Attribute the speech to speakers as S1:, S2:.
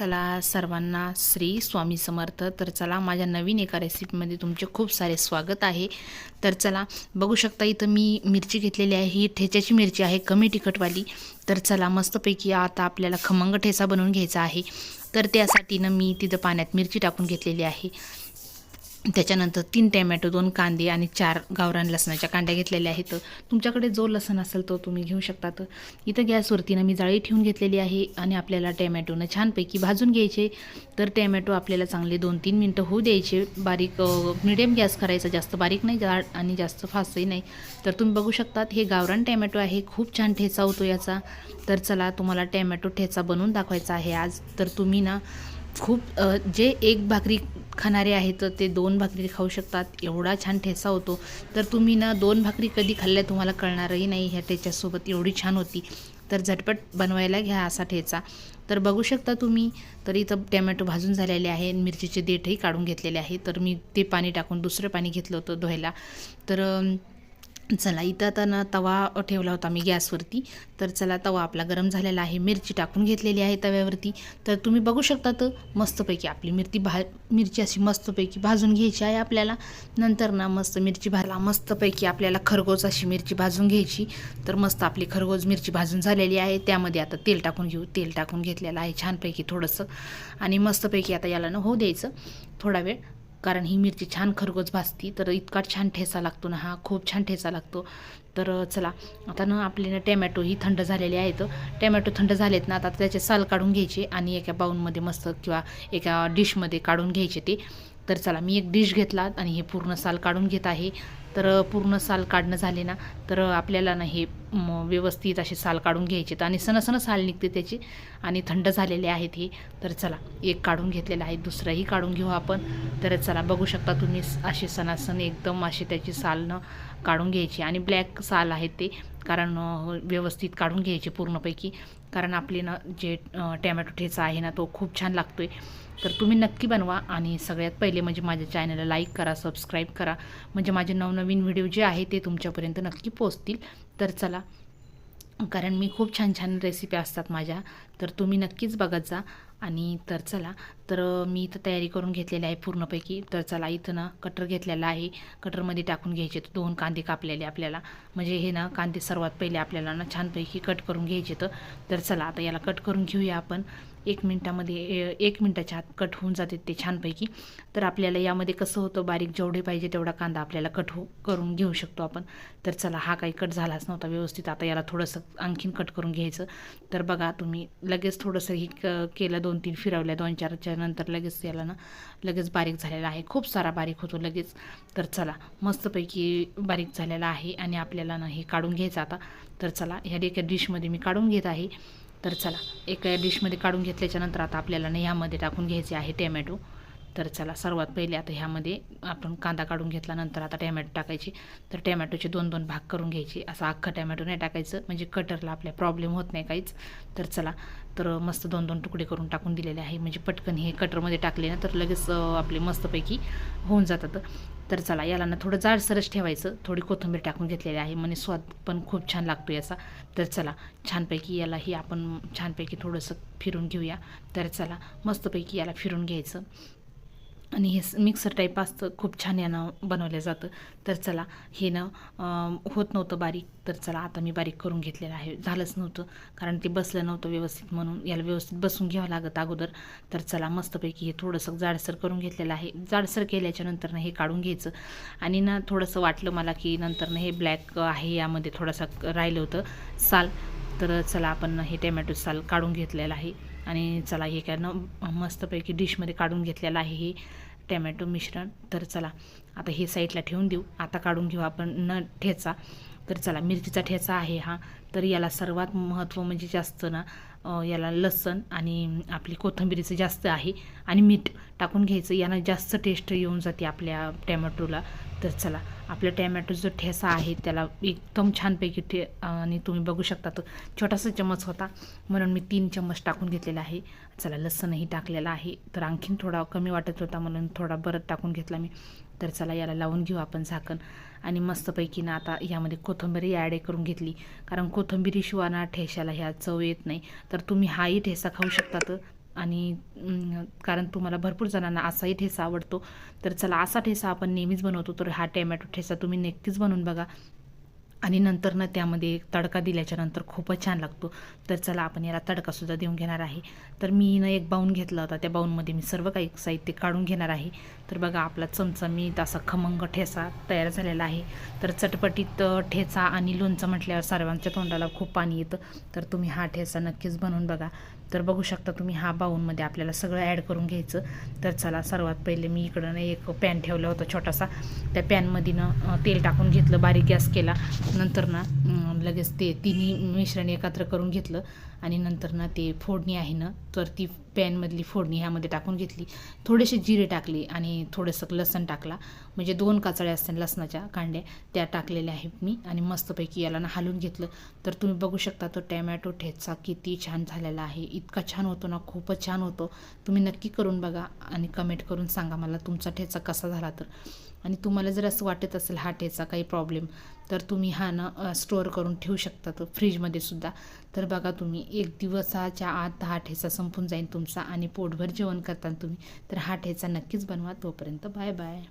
S1: चला सर्वांना श्री स्वामी समर्थ. तर चला माझ्या नवीन एका रेसिपीमध्ये तुमचे खूप सारे स्वागत आहे. तर चला बघू शकता इथं मी मिरची घेतलेली आहे. ही ठेच्याची मिरची आहे कमी तिखटवाली. तर चला मस्तपैकी आता आपल्याला खमंग ठेचा बनवून घ्यायचा आहे. तर त्यासाठी ना मी तिथं पाण्यात मिरची टाकून घेतलेली आहे. त्याच्यानंतर तीन टॅमॅटो दोन कांदे आणि चार गावरान लसणाच्या कांड्या घेतलेल्या आहेत. तुमच्याकडे जो लसण असेल तो तुम्ही घेऊ शकतात इथं गॅसवरतीनं मी जाळी ठेवून घेतलेली आहे आणि आपल्याला टॅमॅटोनं छानपैकी भाजून घ्यायचे. तर टॅमॅटो आपल्याला चांगले दोन तीन मिनटं होऊ द्यायचे. बारीक मिडियम गॅस करायचा जास्त बारीक नाही जाड आणि जास्त फास्टही नाही. तर तुम्ही बघू शकतात हे गावरान टॅमॅटो आहे. खूप छान ठेचा होतो याचा. तर चला तुम्हाला टॅमॅटो ठेचा बनवून दाखवायचा आहे आज. तर तुम्ही ना खूप जे एक भाकरी खाणारे आहेत तर ते दोन भाकरी खाऊ शकतात. एवढा छान ठेचा होतो. तर तुम्ही ना दोन भाकरी कधी खाल्ल्या तुम्हाला कळणारही नाही ह्या ठेच्यासोबत. एवढी छान होती. तर झटपट बनवायला घ्या असा ठेचा. तर बघू शकता तुम्ही तर इथं टॅमॅटो भाजून झालेले आहे मिरचीचे देठही काढून घेतलेले आहे. तर मी ते पाणी टाकून दुसरं पाणी घेतलं होतं धुवायला. तर चला इथं आता ना तवा ठेवला होता मी गॅसवरती. तर चला तवा आपला गरम झालेला आहे. मिरची टाकून घेतलेली आहे तव्यावरती. तर तुम्ही बघू शकता तर मस्तपैकी आपली मिरची भा मिरची अशी मस्तपैकी भाजून घ्यायची आहे आपल्याला. नंतर ना मस्त मिरची भाजला मस्तपैकी आपल्याला खरगोज अशी मिरची भाजून घ्यायची. तर मस्त आपली खरगोज मिरची भाजून झालेली आहे. त्यामध्ये आता तेल टाकून घेऊ. तेल टाकून घेतलेलं आहे छानपैकी थोडंसं. आणि मस्तपैकी आता याला ना होऊ द्यायचं. थोडा वेळ कारण ही मिरची छान खरगोच भासती तर इतका छान ठेचा लागतो ना हा खूप छान ठेचा लागतो. तर चला आता ना आपले ना टॅमॅटो ही थंड झालेले आहेत. टॅमॅटो थंड झालेत ना आता त्याचे साल काढून घ्यायचे आणि एका बाऊलमध्ये मस्त किंवा एका डिशमध्ये काढून घ्यायचे ते. तर चला मी एक डिश घेतला आणि हे पूर्ण साल काढून घेत आहे. तर पूर्ण साल काढणं झाले ना तर आपल्याला ना हे व्यवस्थित असे साल काढून घ्यायचे आणि सणसण साल निघते त्याची आणि थंड झालेले आहेत हे. तर चला एक काढून घेतलेलं आहे दुसरंही काढून घेऊ आपण. तर चला बघू शकता तुम्ही असे सणासण एकदम असे त्याची सालनं काढून घ्यायची. आणि ब्लॅक साल आहेत ते कारण हो, व्यवस्थित काढून घ्यायचे पूर्णपैकी. कारण आपले ना जे टॅमॅटो ठेचा आहे ना तो खूप छान लागतो आहे तर तुम्ही नक्की बनवा आणि सगळ्यात पहिले म्हणजे माझ्या चॅनलला लाईक करा सबस्क्राईब करा. म्हणजे माझे नवनवीन व्हिडिओ जे आहे ते तुमच्यापर्यंत नक्की पोचतील तर चला कारण मी खूप छान छान रेसिपी असतात माझ्या. तर तुम्ही नक्कीच बघत जा. आणि तर चला तर मी इथं तयारी करून घेतलेली आहे पूर्णपैकी. तर चला इथं ना कटर घेतलेला आहे. कटरमध्ये टाकून घ्यायचे तर दोन कांदे कापलेले आपल्याला. म्हणजे हे ना कांदे सर्वात पहिले आपल्याला ना छानपैकी कट करून घ्यायचे तर. चला आता याला कट करून घेऊया आपण. एक मिनटामध्ये ए- एक मिनटाच्या आत कट होऊन जाते ते छानपैकी. तर आपल्याला यामध्ये कसं होतं बारीक जेवढे पाहिजे तेवढा कांदा आपल्याला कट हो करून घेऊ शकतो आपण. तर चला हा काही कट झालाच नव्हता व्यवस्थित. आता याला थोडंसं आणखीन कट करून घ्यायचं. तर बघा तुम्ही लगेच थोडंसं ही क केलं दोन तीन फिरवल्या दोन चारच्या नंतर लगेच याला ना लगेच बारीक झालेला आहे. खूप सारा बारीक होतो लगेच. तर चला मस्तपैकी बारीक झालेला आहे आणि आपल्याला ना हे काढून घ्यायचं आता. तर चला ह्या एका डिशमध्ये मी काढून घेत आहे. तर चला एका डिशमध्ये काढून घेतल्याच्यानंतर आता आपल्याला ना ह्यामध्ये टाकून घ्यायचे आहे टॅमॅटो. तर चला सर्वात पहिले आता ह्यामध्ये आपण कांदा काढून घेतल्यानंतर आता टॅमॅटो टाकायची. तर टॅमॅटोचे दोन दोन भाग करून घ्यायचे. असं अख्खा टॅमॅटो नाही टाकायचं म्हणजे कटरला आपल्या प्रॉब्लेम होत नाही काहीच. तर चला तर मस्त दोन दोन तुकडे करून टाकून दिलेले आहे. म्हणजे पटकन हे कटरमध्ये टाकले ना तर लगेच आपले मस्तपैकी होऊन जातात. तर चला याला ना थोडं जाडसरच ठेवायचं. थोडी कोथिंबीर टाकून घेतलेली आहे. म्हणजे स्वाद पण खूप छान लागतो याचा. तर चला छानपैकी यालाही आपण छानपैकी थोडंसं फिरून घेऊया. तर चला मस्तपैकी याला फिरून घ्यायचं. आणि हे स- मिक्सर टाईप असतं. खूप छान यानं बनवलं जातं. तर चला हे ना होत नव्हतं बारीक. तर चला आता मी बारीक करून घेतलेलं आहे. झालंच नव्हतं कारण ते बसलं नव्हतं व्यवस्थित म्हणून. याला व्यवस्थित बसून घ्यावं लागत अगोदर. तर चला मस्तपैकी हे थोडंसं जाडसर करून घेतलेलं आहे. जाडसर केल्याच्यानंतरनं हे काढून घ्यायचं. आणि ना थोडंसं वाटलं मला की नंतर हे ब्लॅक आहे यामध्ये थोडासा राहिलं होतं साल. तर चला आपण हे टॅमॅटो साल काढून घेतलेलं आहे. आणि चला हे काय ना मस्तपैकी डिशमध्ये काढून घेतलेलं आहे हे टॅमॅटो मिश्रण. तर चला आता हे साईडला ठेवून देऊ. आता काढून घेऊ आपण न ठेचा. तर चला मिरचीचा ठेचा आहे हा. तर याला सर्वात महत्त्व म्हणजे जास्त ना याला लसण आणि आपली कोथिंबिरीचं जास्त आहे आणि मीठ टाकून घ्यायचं. यानं जास्त टेस्ट येऊन जाते आपल्या टॅमॅटोला तर चला आपल्या टॅमॅटो जो ठेसा आहे त्याला एकदम छानपैकी ठे आणि तुम्ही बघू शकता तर छोटासा चमच होता. म्हणून मी तीन चम्मच टाकून घेतलेला आहे. चला लसणही टाकलेला आहे. तर आणखीन थोडा कमी वाटत होता म्हणून थोडा बरं टाकून घेतला मी. तर चला याला लावून घेऊ आपण झाकण. आणि मस्तपैकी ना आता यामध्ये कोथिंबीरही ॲड करून घेतली. कारण कोथिंबिरीशिवाय ना ठेशाला ह्या चव येत नाही. तर तुम्ही हाही ठेसा खाऊ शकतात. आणि कारण तुम्हाला भरपूर जणांना असाही ठेसा आवडतो. तर चला असा ठेसा आपण नेहमीच बनवतो. तर हा टॅमॅटो ठेसा तुम्ही नक्कीच बनवून बघा. आणि नंतर ना त्यामध्ये तडका दिल्याच्यानंतर खूपच छान लागतो. तर चला आपण याला तडकासुद्धा देऊन घेणार आहे. तर मी ना एक बाऊन घेतला होता. त्या बाऊनमध्ये मी सर्व काही साहित्य काढून घेणार आहे. तर बघा आपला चमचमीत असा खमंग ठेचा तयार झालेला आहे. तर चटपटीत ठेचा आणि लोणचं म्हटल्यावर सर्वांच्या तोंडाला खूप पाणी येतं. तर तुम्ही हा ठेचा नक्कीच बनवून बघा. तर बघू शकता तुम्ही हा बाऊनमध्ये आपल्याला सगळं ॲड करून घ्यायचं. तर चला सर्वात पहिले मी इकडं एक पॅन ठेवला होता छोटासा. त्या पॅनमध्ये ना तेल टाकून घेतलं बारीक गॅस केला. नंतर ना लगेच ते तिन्ही मिश्रण एकत्र करून घेतलं. आणि नंतर ना ते फोडणी आहे ना तर ती पॅनमधली फोडणी ह्यामध्ये टाकून घेतली. थोडेसे जिरे टाकले आणि थोडंसं लसण टाकला. म्हणजे दोन काचळ्या असतात लसणाच्या कांड्या त्या टाकलेल्या आहेत मी आणि मस्तपैकी याला ना हालून घेतलं. तर तुम्ही बघू शकता तो टॅमॅटो ठेचा किती छान झालेला आहे. इतका छान होतो ना खूपच छान होतो. तुम्ही नक्की करून बघा आणि कमेंट करून सांगा मला तुमचा ठेचा कसा झाला तर. आणि तुम्हाला जर असं वाटत असेल हा ठेचा काही प्रॉब्लेम तर तुम्ही हा ना स्टोअर करून ठेवू शकता तो फ्रीजमध्ये सुद्धा. तर बघा तुम्ही एक दिवसाच्या आत हा ठेचा संपून जाईल तुमचा आणि पोटभर जेवण करताना तुम्ही. तर हा ठेचा नक्कीच बनवा तोपर्यंत. Bye bye